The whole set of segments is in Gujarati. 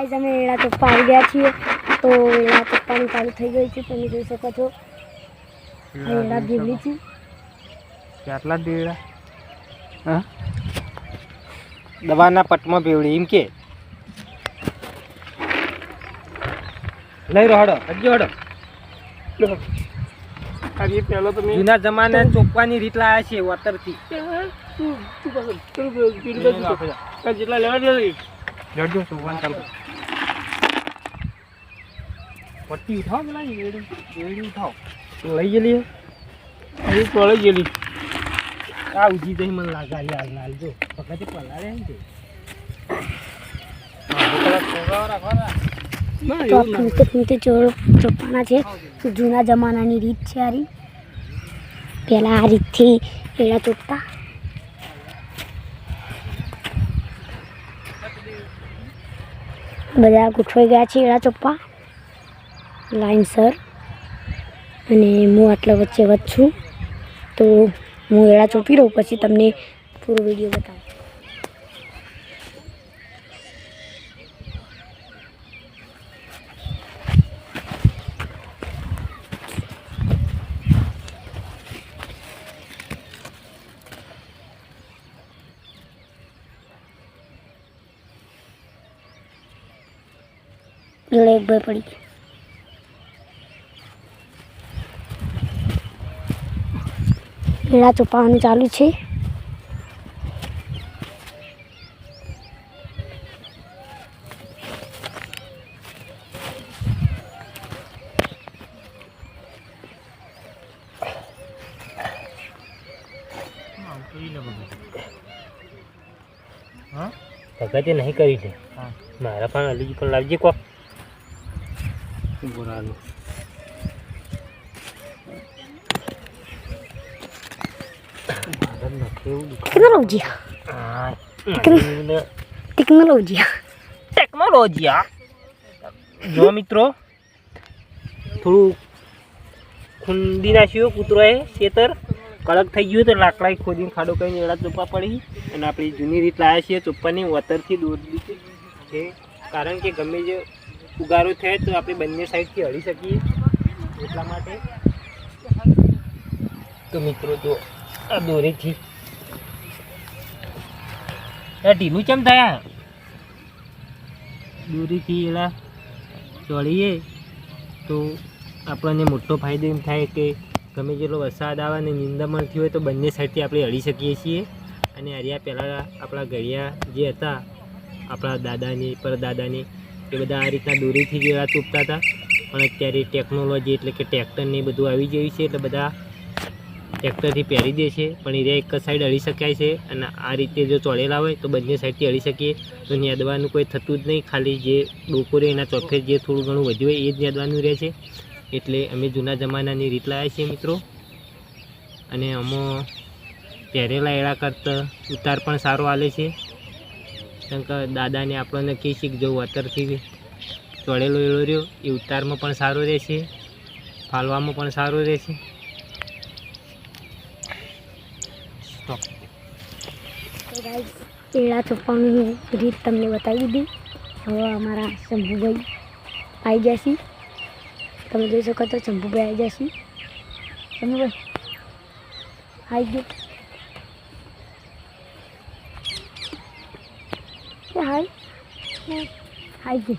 ગાઈઝ અમે એડા ચોપ્પા આવી ગયા છીએ. તો એડા ચોપ્પાની ચાલુ થઈ ગઈ છે તમે જોઈ શકો છો. આ એડા ભીલી છે. કેટલા દેડા હા? દવાના પટમાં બેવડી એમ કે? લઈ રહો હજી હડો. આજે પહેલો તમે જૂના જમાના ચોપવાની રીત લાયા છે વતરથી. જેટલા લેવા દે જડજો ચોપવાનું ચાલુ પટ્ટી ઉઠાવો પેલા એડી એડી ઉઠાવો. લઈ ગયેલી હજી તોડે ગયેલી. આ ઉજી જઈ મને લાગે હાલ હાલ જો. પકડે પલાળે ને તો છે. જૂના જમાનાની રીત છે આ રીત પહેલાં આ રીતથી એડા ચોપતા બધા ગોઠવાઈ ગયા છે એડા ચોપ્પા લાઈનસર અને હું આટલા વચ્ચે વચ્ચું તો હું એળા ચોપી રહું, પછી તમને પૂરો વીડિયો બતાવું. જોડે એક ભાઈ પડી એડા ચોપાવાનું ચાલુ છે. ભગતે નહીં કરી છે. મારા પણ અલીજી પણ લાવજે કોક. બોરાનું ટેકનોલોજી ટેકનોલોજી આ જો મિત્રો થોડું ખૂંદી નાખ્યું કૂતરોએ ખેતર. કડક થઈ ગયું તો લાકડા ખોદીને ખાડો કરીને એડા ચોપા પડી. અને આપણી જૂની રીત લાવ્યા છીએ ચોપ્પાની વતરથી દૂર. છે કારણ કે ગમે જે ઉગારો થાય તો આપણે બંને સાઈડથી હળી શકીએ એટલા માટે. તો મિત્રો જો આ દોરીથી આ ઢીલું કેમ થયા દોરીથી એલા ચડીએ તો આપણને મોટો ફાયદો એમ થાય કે ગમે જેટલો વરસાદ આવે અને નિંદામણ થયું હોય તો બંને સાઈડથી આપણે હળી શકીએ છીએ. અને હરિયા પહેલાં આપણા ઘડિયા જે હતા, આપણા દાદાની, પરદાદાની, એ બધા આ રીતના દોરીથી જેવા તૂટતા હતા. પણ અત્યારે ટેકનોલોજી એટલે કે ટ્રેક્ટરને એ બધું આવી ગયું છે એટલે બધા ટ્રેક્ટરથી પહેરી દે છે, પણ એ એક સાઈડ હળી શકાય છે અને આ રીતે જો ચોળેલા હોય તો બંને સાઈડથી હળી શકીએ. તો નેદવાનું કોઈ થતું જ નહીં, ખાલી જે ડોકો રહે એના ચોફે જે થોડું ઘણું વધ્યું હોય એ જ નેદવાનું રહે છે. એટલે અમે જૂના જમાનાની રીત લાવ્યા છીએ મિત્રો. અને આમાં પહેરેલા એળા કરતાં ઉતાર પણ સારો આલે છે. કારણ કે દાદાને આપણને કહી કે જો વતરથી ચોળેલો એળો રહ્યો, એ ઉતારમાં પણ સારો રહેશે, ફાલવામાં પણ સારો રહેશે સ્ટોપ તો ગાઈસ એડા રીત તમને બતાવી દીધી હવે અમારા શંભુભાઈ આવી જશે તમે જોઈ શકો તો શંભુભાઈ આવી જશે શંભુભાઈ, આવી ગયો. એ હાય. હાઈ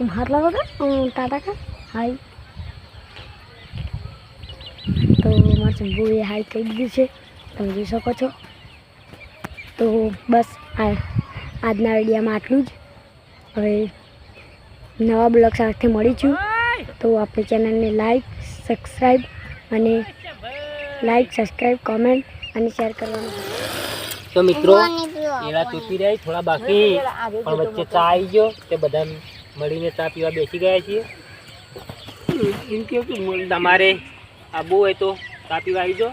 એમ હાથ લાગો તો ટાટા કા હાય. તો મારા શંભુએ હાઈ કહી દીધું છે. તમે જોઈ શકો છો? તો બસ આ આજના વિડીયામાં આટલું જ. હવે નવા બ્લોગ સાથે મળીશું. તો આપણી ચેનલને લાઈક સબસ્ક્રાઈબ અને લાઈક સબસ્ક્રાઈબ કોમેન્ટ અને શેર કરવાનું. તો મિત્રો એવા તૂટી રહ્યા થોડા બાકી. પણ વચ્ચે ચા આવી ગયો તે બધા મળીને ચા પીવા બેસી ગયા છીએ. તમારે આવવું હોય તો ચા પીવા આવી જાઓ.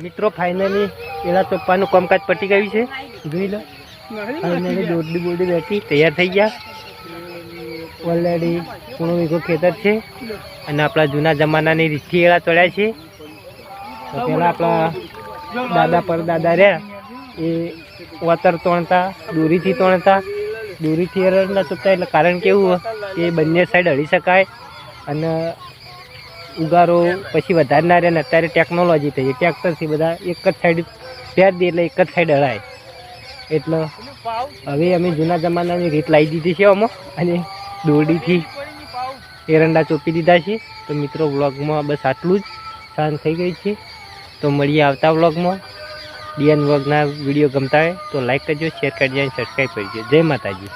મિત્રો ફાઇનલી પેલા ચોપ્પાનું કામકાજ પટી ગયું છે. જોઈ લો. ફાઇનલી દોડડી બોડી બેઠી તૈયાર થઈ ગયા. ઓલરેડી પૂણો વીઘો ખેતર છે અને આપણા જૂના જમાનાની રીતથી એળા ચડ્યા છે. તો પહેલાં આપણા દાદા પર દાદા રહ્યા. એ વતર તોણતા દોરીથી તોણતા. દોરીથી એરણના ચૂકતા એટલે કારણ કેવું કે બંને સાઈડ હળી શકાય. અને ઉગારો પછી વધારનારે ના રહે ને અત્યારે ટેકનોલોજી થઈ ટ્રેક્ટરથી બધા એક જ સાઈડ ફેર દે એટલે એક જ સાઈડ હળાય એટલે હવે અમે જૂના જમાનાની રીત લાવી દીધી છે આમાં. અને દોરડીથી એરંડા ચોપી દીધા છે. તો મિત્રો વ્લોગમાં બસ આટલું જ. સાંજ થઈ ગઈ છે. તો મળીએ આવતા વ્લોગમાં ડીએન વ્લોગના વીડિયો ગમતા હોય તો લાઈક કરજો શેર કરજો અને સબસ્ક્રાઈબ કરજો. જય માતાજી.